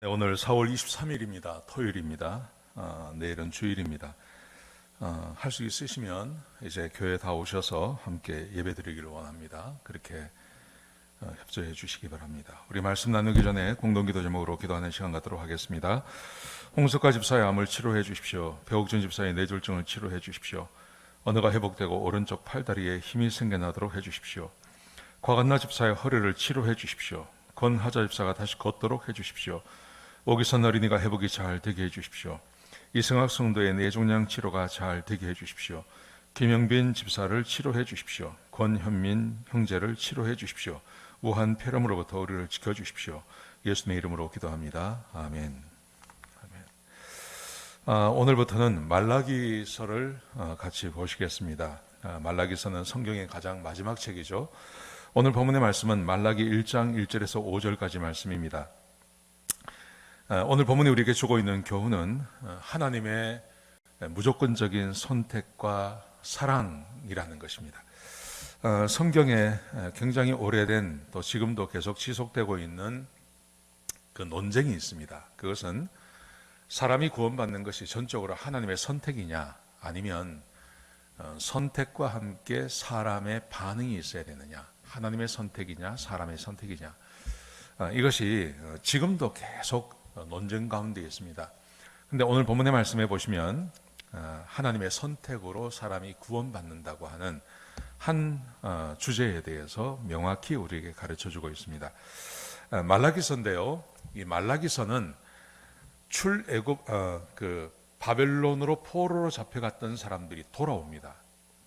네, 오늘 4월 23일입니다. 토요일입니다. 어, 내일은 주일입니다. 어, 할수 있으시면 이제 교회 다 오셔서 함께 예배 드리기를 원합니다. 그렇게 어, 협조해 주시기 바랍니다. 우리 말씀 나누기 전에 공동기도 제목으로 기도하는 시간 갖도록 하겠습니다. 홍석가 집사의 암을 치료해 주십시오. 배옥준 집사의 뇌졸중을 치료해 주십시오. 언어가 회복되고 오른쪽 팔다리에 힘이 생겨나도록 해 주십시오. 과간나 집사의 허리를 치료해 주십시오. 권하자 집사가 다시 걷도록 해 주십시오. 오기선 어린이가 회복이 잘 되게 해 주십시오. 이승학 성도의 뇌종양 치료가 잘 되게 해 주십시오. 김영빈 집사를 치료해 주십시오. 권현민 형제를 치료해 주십시오. 우한 폐렴으로부터 우리를 지켜 주십시오. 예수님의 이름으로 기도합니다. 아멘. 아멘. 아, 오늘부터는 말라기서를 어, 같이 보시겠습니다. 아, 말라기서는 성경의 가장 마지막 책이죠. 오늘 본문의 말씀은 말라기 1장 1절에서 5절까지 말씀입니다. 아, 오늘 본문이 우리에게 주고 있는 교훈은 어, 하나님의 무조건적인 선택과 사랑이라는 것입니다. 어, 성경에 굉장히 오래된 또 지금도 계속 지속되고 있는 그 논쟁이 있습니다. 그것은 사람이 구원받는 것이 전적으로 하나님의 선택이냐 아니면 어, 선택과 함께 사람의 반응이 있어야 되느냐 하나님의 선택이냐 사람의 선택이냐 어, 이것이 지금도 계속 논쟁 가운데 있습니다. 근데 오늘 본문의 말씀해 보시면 하나님의 선택으로 사람이 구원받는다고 하는 한 어, 주제에 대해서 명확히 우리에게 가르쳐 주고 있습니다. 어, 말라기서인데요. 이 말라기서는 출애굽 어, 그 바벨론으로 포로로 잡혀갔던 사람들이 돌아옵니다.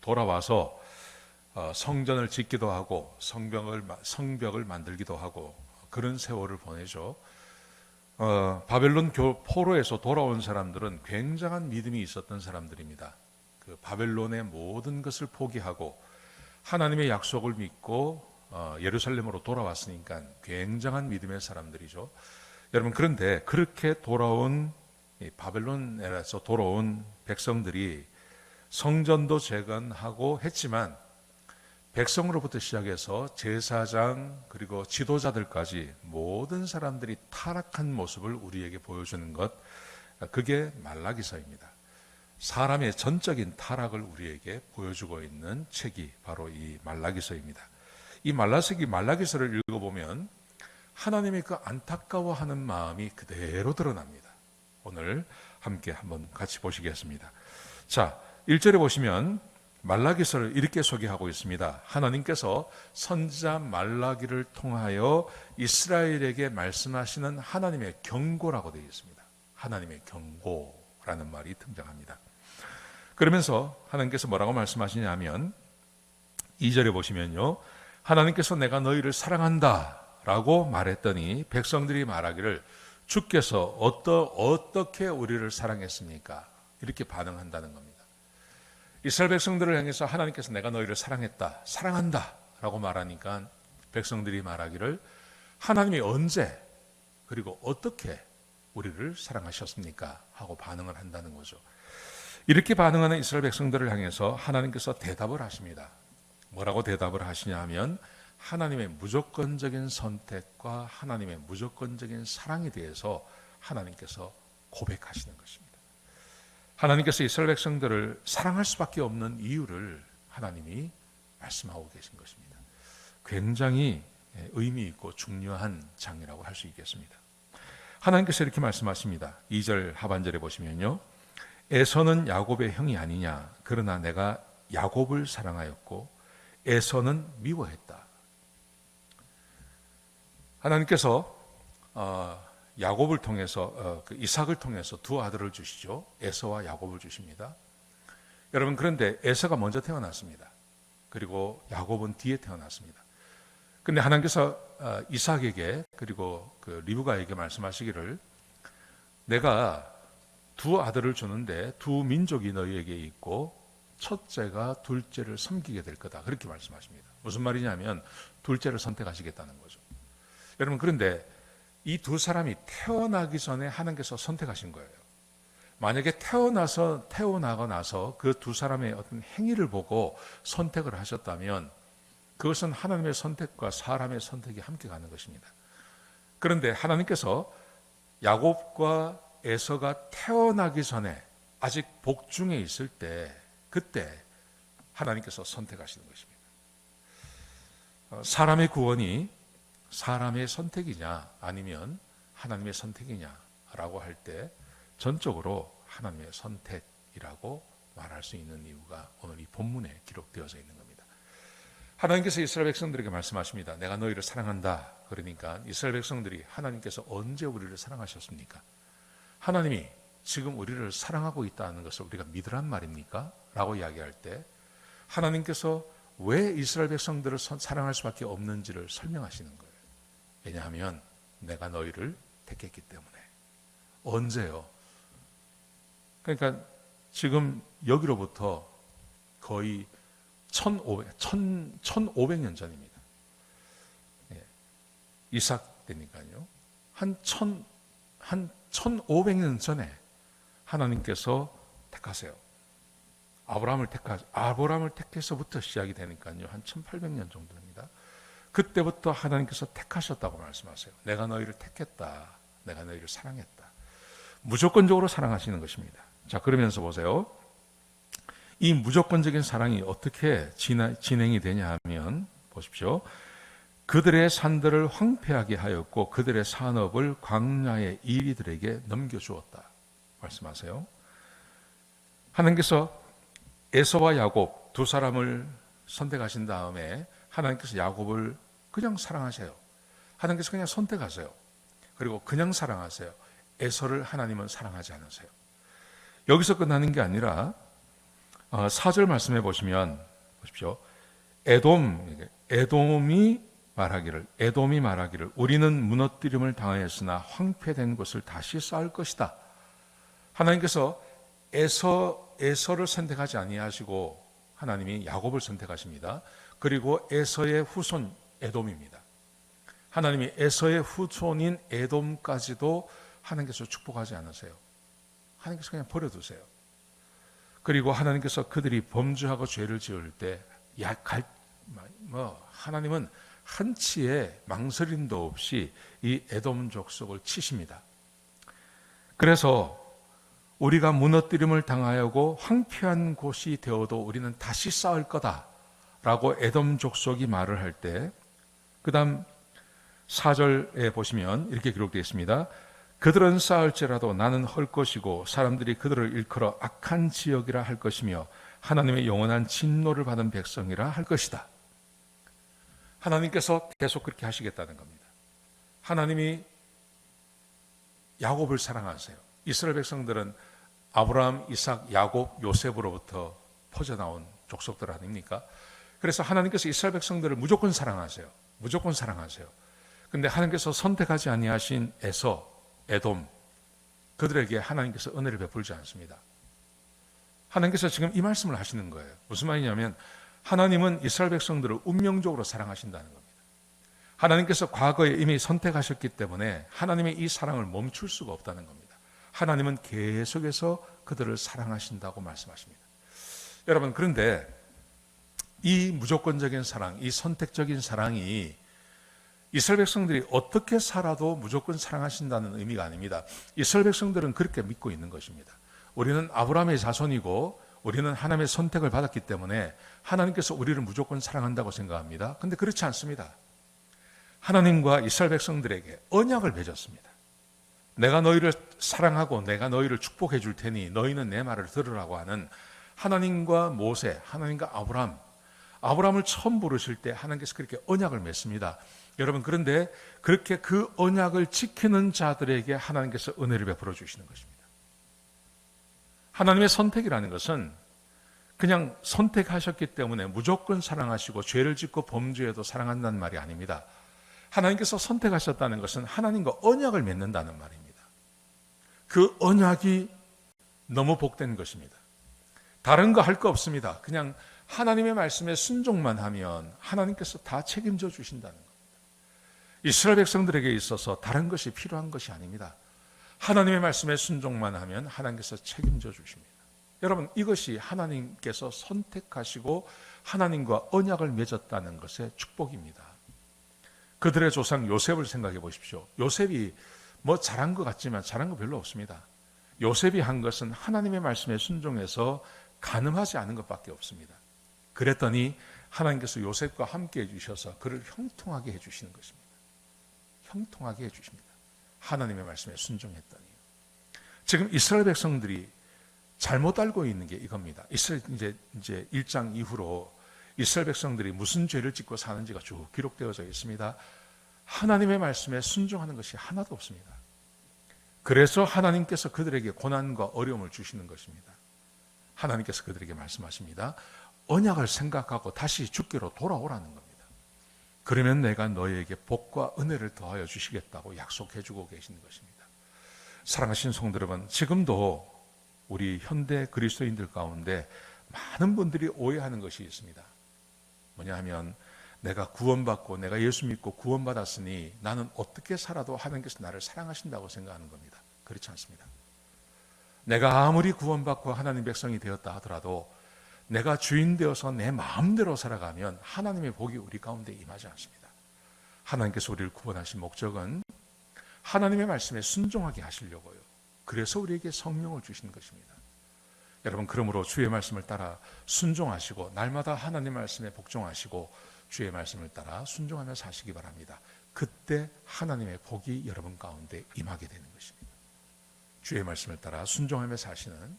돌아와서 어, 성전을 짓기도 하고 성벽을 성벽을 만들기도 하고 그런 세월을 보내죠. 어, 바벨론 교 포로에서 돌아온 사람들은 굉장한 믿음이 있었던 사람들입니다. 그 바벨론의 모든 것을 포기하고 하나님의 약속을 믿고 어, 예루살렘으로 돌아왔으니까 굉장한 믿음의 사람들이죠. 여러분 그런데 그렇게 돌아온 바벨론에서 돌아온 백성들이 성전도 재건하고 했지만 백성으로부터 시작해서 제사장 그리고 지도자들까지 모든 사람들이 타락한 모습을 우리에게 보여주는 것 그게 말라기서입니다. 사람의 전적인 타락을 우리에게 보여주고 있는 책이 바로 이 말라기서입니다. 이 말라기서 말라기서를 읽어보면 하나님의 그 안타까워하는 마음이 그대로 드러납니다. 오늘 함께 한번 같이 보시겠습니다. 자, 1절에 보시면 말라기서를 이렇게 소개하고 있습니다. 하나님께서 선지자 말라기를 통하여 이스라엘에게 말씀하시는 하나님의 경고라고 되어 있습니다. 하나님의 경고라는 말이 등장합니다. 그러면서 하나님께서 뭐라고 말씀하시냐면 2절에 보시면요. 하나님께서 내가 너희를 사랑한다 라고 말했더니 백성들이 말하기를 주께서 어떠, 어떻게 우리를 사랑했습니까? 이렇게 반응한다는 겁니다. 이스라엘 백성들을 향해서 하나님께서 내가 너희를 사랑했다, 사랑한다 라고 말하니까 백성들이 말하기를 하나님이 언제 그리고 어떻게 우리를 사랑하셨습니까? 하고 반응을 한다는 거죠. 이렇게 반응하는 이스라엘 백성들을 향해서 하나님께서 대답을 하십니다. 뭐라고 대답을 하시냐 하면 하나님의 무조건적인 선택과 하나님의 무조건적인 사랑에 대해서 하나님께서 고백하시는 것입니다. 하나님께서 이스라엘 백성들을 사랑할 수밖에 없는 이유를 하나님이 말씀하고 계신 것입니다. 굉장히 의미 있고 중요한 장이라고 할 수 있겠습니다. 하나님께서 이렇게 말씀하십니다. 2절 하반절에 보시면요. 에서는 야곱의 형이 아니냐. 그러나 내가 야곱을 사랑하였고 에서는 미워했다. 하나님께서 어, 야곱을 통해서 어, 그 이삭을 통해서 두 아들을 주시죠. 에서와 야곱을 주십니다. 여러분 그런데 에서가 먼저 태어났습니다. 그리고 야곱은 뒤에 태어났습니다. 근데 하나님께서 어, 이삭에게 그리고 그 리브가에게 말씀하시기를 내가 두 아들을 주는데 두 민족이 너희에게 있고 첫째가 둘째를 섬기게 될 거다. 그렇게 말씀하십니다. 무슨 말이냐면 둘째를 선택하시겠다는 거죠. 여러분 그런데 이 두 사람이 태어나기 전에 하나님께서 선택하신 거예요. 만약에 태어나서 태어나고 나서 그 두 사람의 어떤 행위를 보고 선택을 하셨다면 그것은 하나님의 선택과 사람의 선택이 함께 가는 것입니다. 그런데 하나님께서 야곱과 에서가 태어나기 전에 아직 복중에 있을 때 그때 하나님께서 선택하시는 것입니다. 어, 사람의 구원이 사람의 선택이냐 아니면 하나님의 선택이냐라고 할 때 전적으로 하나님의 선택이라고 말할 수 있는 이유가 오늘 이 본문에 기록되어져 있는 겁니다. 하나님께서 이스라엘 백성들에게 말씀하십니다. 내가 너희를 사랑한다. 그러니까 이스라엘 백성들이 하나님께서 언제 우리를 사랑하셨습니까? 하나님이 지금 우리를 사랑하고 있다는 것을 우리가 믿으란 말입니까? 라고 이야기할 때 하나님께서 왜 이스라엘 백성들을 선- 사랑할 수밖에 없는지를 설명하시는 거예요. 왜냐하면 내가 너희를 택했기 때문에. 언제요? 그러니까 지금 여기로부터 거의 1500, 1000, 1500년 전입니다. 예. 이삭 때니까요. 한 천, 한 1500년 전에 하나님께서 택하세요. 아브라함을 택하, 아브라함을 택해서부터 시작이 되니까요. 한 1800년 정도입니다. 그때부터 하나님께서 택하셨다고 말씀하세요. 내가 너희를 택했다. 내가 너희를 사랑했다. 무조건적으로 사랑하시는 것입니다. 자, 그러면서 보세요. 이 무조건적인 사랑이 어떻게 진행이 되냐 하면 보십시오. 그들의 산들을 황폐하게 하였고 그들의 산업을 광야의 이리들에게 넘겨주었다. 말씀하세요. 하나님께서 에서와 야곱 두 사람을 선택하신 다음에 하나님께서 야곱을 그냥 사랑하세요. 하나님께서 그냥 선택하세요. 그리고 그냥 사랑하세요. 에서를 하나님은 사랑하지 않으세요. 여기서 끝나는 게 아니라 어, 4절 말씀해 보시면 보십시오. 에돔 에돔이 말하기를 에돔이 말하기를 우리는 무너뜨림을 당하였으나 황폐된 것을 다시 쌓을 것이다. 하나님께서 에서 에서를 선택하지 아니하시고 하나님이 야곱을 선택하십니다. 그리고 에서의 후손 에돔입니다. 하나님이 에서의 후손인 에돔까지도 하나님께서 축복하지 않으세요. 하나님께서 그냥 버려두세요. 그리고 하나님께서 그들이 범죄하고 죄를 지을 때 약할 뭐 하나님은 한치의 망설임도 없이 이 에돔 족속을 치십니다. 그래서 우리가 무너뜨림을 당하여고 황폐한 곳이 되어도 우리는 다시 쌓을 거다라고 에돔 족속이 말을 할때 그다음 4절에 보시면 이렇게 기록되어 있습니다. 그들은 쌓을지라도 나는 헐 것이고 사람들이 그들을 일컬어 악한 지역이라 할 것이며 하나님의 영원한 진노를 받은 백성이라 할 것이다. 하나님께서 계속 그렇게 하시겠다는 겁니다. 하나님이 야곱을 사랑하세요. 이스라엘 백성들은 아브라함, 이삭, 야곱, 요셉으로부터 퍼져나온 족속들 아닙니까? 그래서 하나님께서 이스라엘 백성들을 무조건 사랑하세요. 무조건 사랑하세요. 근데 하나님께서 선택하지 아니하신 에서, 에돔, 그들에게 하나님께서 은혜를 베풀지 않습니다. 하나님께서 지금 이 말씀을 하시는 거예요. 무슨 말이냐면 하나님은 이스라엘 백성들을 운명적으로 사랑하신다는 겁니다. 하나님께서 과거에 이미 선택하셨기 때문에 하나님의 이 사랑을 멈출 수가 없다는 겁니다. 하나님은 계속해서 그들을 사랑하신다고 말씀하십니다. 여러분, 그런데 이 무조건적인 사랑, 이 선택적인 사랑이 이스라엘 백성들이 어떻게 살아도 무조건 사랑하신다는 의미가 아닙니다. 이스라엘 백성들은 그렇게 믿고 있는 것입니다. 우리는 아브라함의 자손이고 우리는 하나님의 선택을 받았기 때문에 하나님께서 우리를 무조건 사랑한다고 생각합니다. 근데 그렇지 않습니다. 하나님과 이스라엘 백성들에게 언약을 맺었습니다. 내가 너희를 사랑하고 내가 너희를 축복해 줄 테니 너희는 내 말을 들으라고 하는 하나님과 모세, 하나님과 아브라함, 아브라함을 처음 부르실 때 하나님께서 그렇게 언약을 맺습니다. 여러분 그런데 그렇게 그 언약을 지키는 자들에게 하나님께서 은혜를 베풀어 주시는 것입니다. 하나님의 선택이라는 것은 그냥 선택하셨기 때문에 무조건 사랑하시고 죄를 짓고 범죄해도 사랑한다는 말이 아닙니다. 하나님께서 선택하셨다는 것은 하나님과 언약을 맺는다는 말입니다. 그 언약이 너무 복된 것입니다. 다른 거 할 거 없습니다. 그냥 하나님의 말씀에 순종만 하면 하나님께서 다 책임져 주신다는 겁니다. 이스라엘 백성들에게 있어서 다른 것이 필요한 것이 아닙니다. 하나님의 말씀에 순종만 하면 하나님께서 책임져 주십니다. 여러분, 이것이 하나님께서 선택하시고 하나님과 언약을 맺었다는 것의 축복입니다. 그들의 조상 요셉을 생각해 보십시오. 요셉이 뭐 잘한 것 같지만 잘한 거 별로 없습니다. 요셉이 한 것은 하나님의 말씀에 순종해서 가늠하지 않은 것밖에 없습니다. 그랬더니 하나님께서 요셉과 함께 해주셔서 그를 형통하게 해주시는 것입니다. 형통하게 해주십니다. 하나님의 말씀에 순종했더니. 지금 이스라엘 백성들이 잘못 알고 있는 게 이겁니다. 이스라엘 이제 이제 1장 이후로 이스라엘 백성들이 무슨 죄를 짓고 사는지가 쭉 기록되어져 있습니다. 하나님의 말씀에 순종하는 것이 하나도 없습니다. 그래서 하나님께서 그들에게 고난과 어려움을 주시는 것입니다. 하나님께서 그들에게 말씀하십니다. 언약을 생각하고 다시 주께로 돌아오라는 겁니다. 그러면 내가 너희에게 복과 은혜를 더하여 주시겠다고 약속해 주고 계시는 것입니다. 사랑하신 성도 여러분, 지금도 우리 현대 그리스도인들 가운데 많은 분들이 오해하는 것이 있습니다. 뭐냐 하면 내가 구원받고 내가 예수 믿고 구원받았으니 나는 어떻게 살아도 하나님께서 나를 사랑하신다고 생각하는 겁니다. 그렇지 않습니다. 내가 아무리 구원받고 하나님 백성이 되었다 하더라도 내가 주인 되어서 내 마음대로 살아가면 하나님의 복이 우리 가운데 임하지 않습니다. 하나님께서 우리를 구원하신 목적은 하나님의 말씀에 순종하게 하시려고요. 그래서 우리에게 성령을 주시는 것입니다. 여러분 그러므로 주의 말씀을 따라 순종하시고 날마다 하나님 말씀에 복종하시고 주의 말씀을 따라 순종하며 사시기 바랍니다. 그때 하나님의 복이 여러분 가운데 임하게 되는 것입니다. 주의 말씀을 따라 순종하며 사시는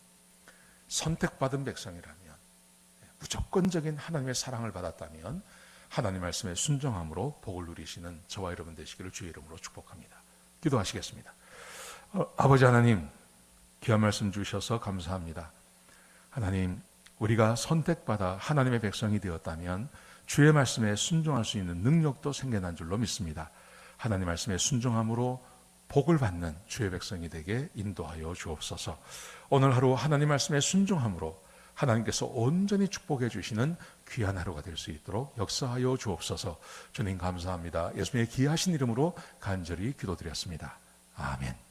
선택받은 백성이라면 무조건적인 하나님의 사랑을 받았다면 하나님 말씀에 순종함으로 복을 누리시는 저와 여러분 되시기를 주의 이름으로 축복합니다. 기도하시겠습니다. 어, 아버지 하나님 귀한 말씀 주셔서 감사합니다. 하나님 우리가 선택받아 하나님의 백성이 되었다면 주의 말씀에 순종할 수 있는 능력도 생겨난 줄로 믿습니다. 하나님 말씀에 순종함으로 복을 받는 주의 백성이 되게 인도하여 주옵소서. 오늘 하루 하나님 말씀에 순종함으로 하나님께서 온전히 축복해 주시는 귀한 하루가 될 수 있도록 역사하여 주옵소서. 주님 감사합니다. 예수님의 귀하신 이름으로 간절히 기도드렸습니다. 아멘.